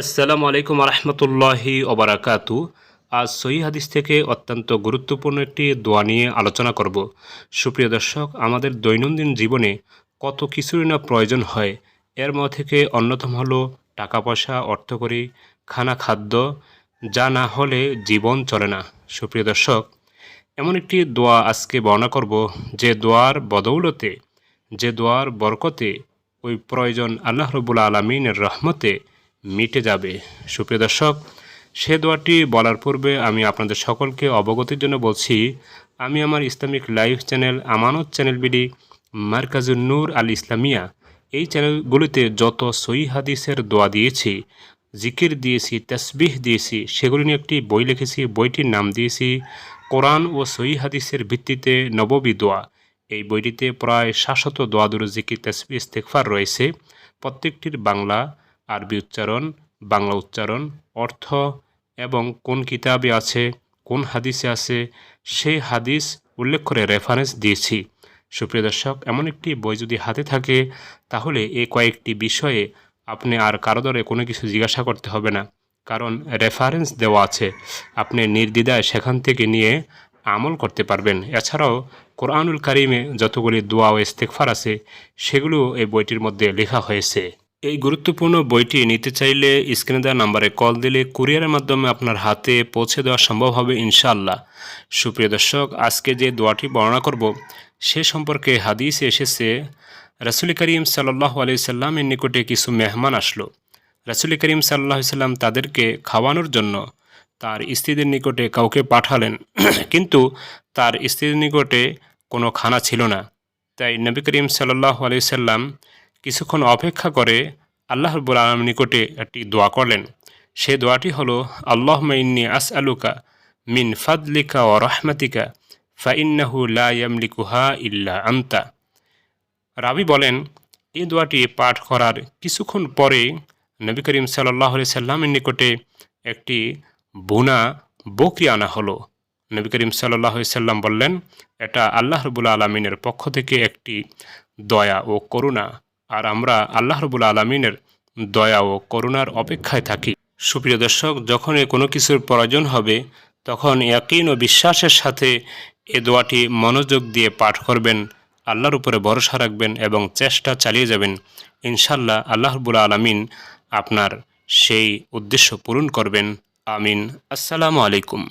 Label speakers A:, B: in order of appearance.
A: আসসালামু আলাইকুম রহমতুল্লাহি ওবরাকাতু। আজ সহি হাদিস থেকে অত্যন্ত গুরুত্বপূর্ণ একটি দোয়া নিয়ে আলোচনা করব। সুপ্রিয় দর্শক, আমাদের দৈনন্দিন জীবনে কত কিছুরই না প্রয়োজন হয়। এর মধ্যে থেকে অন্যতম হলো টাকা পয়সা অর্থকরী খানা খাদ্য, যা না হলে জীবন চলে না। সুপ্রিয় দর্শক, এমন একটি দোয়া আজকে বর্ণনা করব, যে দোয়ার বদৌলতে, যে দোয়ার বরকতে, ওই প্রয়োজন আল্লাহ রবুল আলমিনের রহমতে মিটে যাবে। সুপ্রিয় দর্শক, সে দোয়াটি বলার পূর্বে আমি আপনাদের সকলকে অবগতির জন্য বলছি, আমি আমার Islamic live channel Amanat channel BD Markazul Noor Al Islamia, এই চ্যানেলগুলিতে যত সই হাদিসের দোয়া দিয়েছি, জিকির দিয়েছি, তসবিহ দিয়েছি, সেগুলি নিয়ে একটি বই লিখেছি, বইটির নাম দিয়েছি, কোরআন ও সই হাদিসের ভিত্তিতে নববী দোয়া। এই বইটিতে প্রায় শাশ্বত দোয়া জিকির তসবি ইস্তেকফার রয়েছে। প্রত্যেকটির বাংলা আরবি উচ্চারণ, বাংলা উচ্চারণ, অর্থ এবং কোন কিতাবে আছে, কোন হাদিসে আছে, সেই হাদিস উল্লেখ করে রেফারেন্স দিয়েছি। সুপ্রিয় দর্শক, এমন একটি বই যদি হাতে থাকে, তাহলে এই কয়েকটি বিষয়ে আপনি আর কারও দরে কোনো কিছু জিজ্ঞাসা করতে হবে না, কারণ রেফারেন্স দেওয়া আছে। আপনি নির্দ্বিধায় সেখান থেকে নিয়ে আমল করতে পারবেন। এছাড়াও কোরআনুল কারিমে যতগুলি দোয়া ও ইস্তেকফার আছে, সেগুলো এই বইটির মধ্যে লেখা হয়েছে। এই গুরুত্বপূর্ণ বইটি নিতে চাইলে স্ক্রিনে দেওয়া নাম্বারে কল দিলে কুরিয়ারের মাধ্যমে আপনার হাতে পৌঁছে দেওয়া সম্ভব হবে ইনশাআল্লাহ। সুপ্রিয় দর্শক, আজকে যে দোয়াটি বর্ণনা করব, সে সম্পর্কে হাদিস এসেছে, রাসুল করিম সাল্লাহ আলি সাল্লামের নিকটে কিছু মেহমান আসলো। রাসুল করিম সাল্লাহ সাল্লাম তাদেরকে খাওয়ানোর জন্য তার স্ত্রীদের নিকটে কাউকে পাঠালেন, কিন্তু তার স্ত্রীদের নিকটে কোনো খানা ছিল না। তাই নবী করিম সাল্লাহ আলি সাল্লাম কিছুক্ষণ অপেক্ষা করে আল্লাহ রব্বুল আলম নিকটে একটি দোয়া করলেন। সে দোয়াটি হলো আল্লাহ ইন্নি আস আলুকা মিন ফাদলিকা ও রহমাতিকা, ফাইন্নাহু লা ইয়ামলিকুহা ইল্লা আন্তা। রাবি বলেন, এই দোয়াটি পাঠ করার কিছুক্ষণ পরে নবী করিম সাল্লাহ সাল্লামের নিকটে একটি বুনা বকরি আনা হলো। নবী করিম সাল্লাহ সাল্লাম বললেন, এটা আল্লাহ রবুল্লা আলমিনের পক্ষ থেকে একটি দয়া ও করুণা। আর আমরা আল্লাহ রবুল আলমিনের দয়া ও করুণার অপেক্ষায় থাকি। সুপ্রিয় দর্শক, যখনই কোনো কিছুর প্রয়োজন হবে, তখন একই ও বিশ্বাসের সাথে এ দোয়াটি মনোযোগ দিয়ে পাঠ করবেন, আল্লাহর উপরে ভরসা রাখবেন এবং চেষ্টা চালিয়ে যাবেন। ইনশাল্লাহ আল্লাহ রবুল আলমিন আপনার সেই উদ্দেশ্য পূরণ করবেন। আমিন। আসসালামু আলাইকুম।